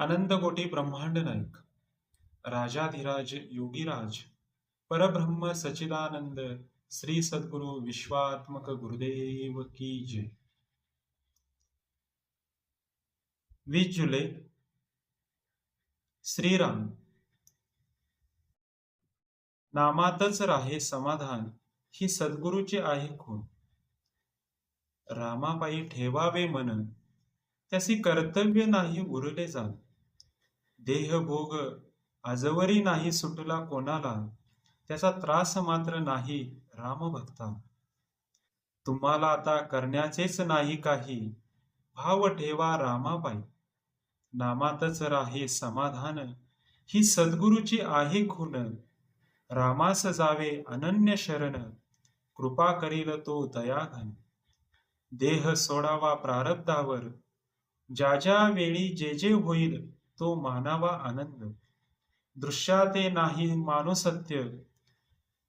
आनंद कोटी ब्रह्मांड नायक राजाधिराज योगीराज परब्रह्म सचिदानंद श्री सद्गुरु विश्वात्मक गुरुदेव की जय. वीस जुलै श्रीराम नामातच राहे समाधान ही सद्गुरूची आहे खूण रामापायी ठेवावे मन त्यासी कर्तव्य नाही उरले जात. देह भोग आजवरी नाही सुटला कोणाला? त्याचा त्रास मात्र नाही राम भक्ता तुम्हाला आता करण्याचेच नाही काही. भाव ठेवा रामाबाई. नामातच राहे समाधान. ही सद्गुरूची आहे खून. रामास जावे अनन्य शरण. कृपा करील तो दयाघन. देह सोडावा प्रारब्धावर. ज्या ज्या वेळी जे जे होईल तो मानावा आनंद. दृश्याते नाही मानुसत्य.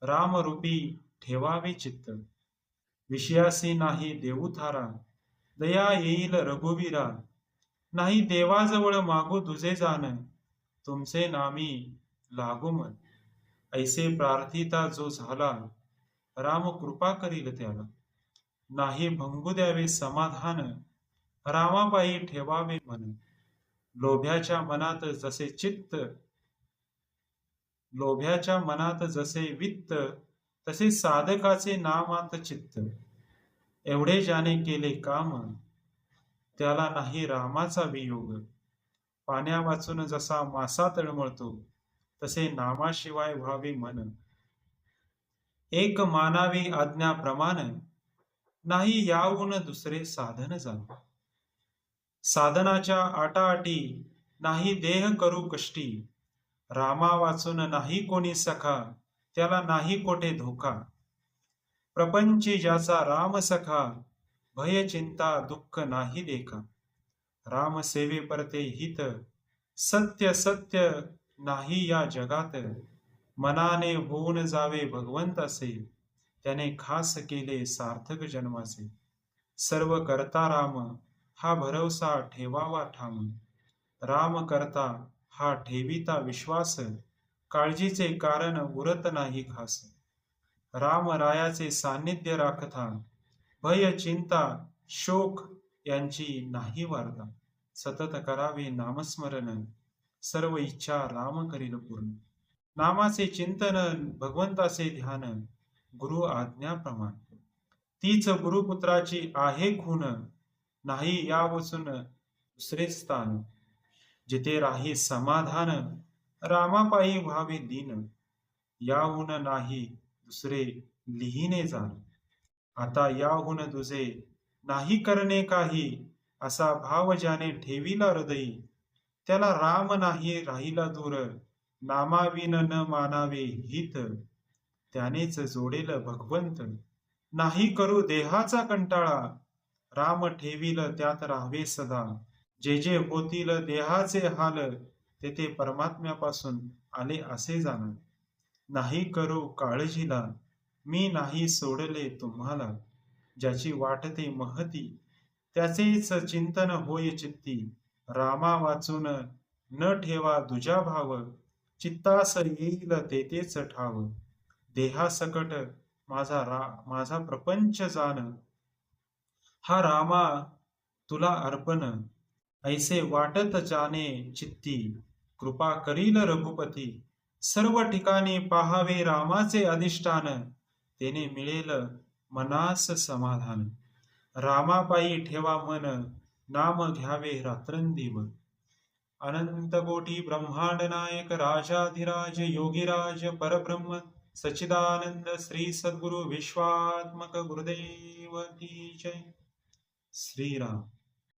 रामरूपी ठेवावे चित्त. विषयासी नाही देऊ दया येईल रघुवीरा. नाही देवाजवळ मागू तुझे जाण. तुमचे नामी लागू मन ऐसे प्रार्थिता जो झाला राम कृपा करील त्याला. नाही भंगू द्यावे समाधान. रामाबाई ठेवावे मन. लोभ्याच्या मनात जसे चित्त लोभ्याच्या मनात जसे वित्त तसे साधकाचे नामात चित्त. एवढे ज्याने केले काम त्याला नाही रामाचा वियोग. पाण्या वाचून जसा मासा तळमळतो तसे नामाशिवाय व्हावे मन. एक मानावी आज्ञा प्रमाण नाही याहून दुसरे साधन जाण साधनाच्या आटाआटी नाही देह करू कष्टी. रामा वाचून नाही कोणी सखा त्याला नाही कोठे धोका. प्रपंची ज्याचा राम सखा भय चिंता दुःख नाही देखा. राम सेवे परते हित सत्य सत्य नाही या जगात. मनाने होऊन जावे भगवंत असे त्याने खास केले सार्थक जन्माचे. सर्व करता राम हा भरवसा ठेवावा ठाम राम करता हा ठेविता विश्वास काळजीचे कारण उरत नाही खास. राम रायाचे सान्निध्य राखता भय चिंता शोक यांची नाही वार्ता. सतत करावे नामस्मरण सर्व इच्छा राम करील पूर्ण. नामाचे चिंतन भगवंताचे ध्यान गुरु आज्ञाप्रमाण तीच गुरुपुत्राची आहे खून नाही यावसून दुसरे स्थान. जिथे राही समाधान रामापायी व्हावे दिन. याहून नाही दुसरे लिहिणे जाण. आता याहून तुझे नाही करणे काही असा भाव ज्याने ठेविला हृदयी त्याला राम नाही राहिला दूर. नामाविन न मानावे हित. त्यानेच जोडेल भगवंत. नाही करू देहाचा कंटाळा राम ठेवील त्यात राहावे सदा. जे जे होतील देहाचे हाल तेथे परमात्म्यापासून आले असे जाणार नाही करो काळजीला मी नाही सोडले तुम्हाला. ज्याची वाटते महती त्याचेच चिंतन होय चित्ती. रामा वाचून न ठेवा दुजा भाव चित्तास येईल तेथेच ठाव. देहासकट माझा रा माझा प्रपंच जाण हा रामा तुला अर्पण. ऐसे वाटत जाणे चित्ती. कृपा करील रघुपती. सर्व ठिकाणी पाहावे रामाचे अधिष्ठान. तेने मिळेल मनास समाधान. रामापायी ठेवा मन. नाम घ्यावे रात्रंदिव. अनंत कोटी ब्रह्मांड नायक राजाधिराज योगीराज परब्रह्म सच्चिदानंद श्री सद्गुरु विश्वात्मक गुरुदेव की जय. श्रीराम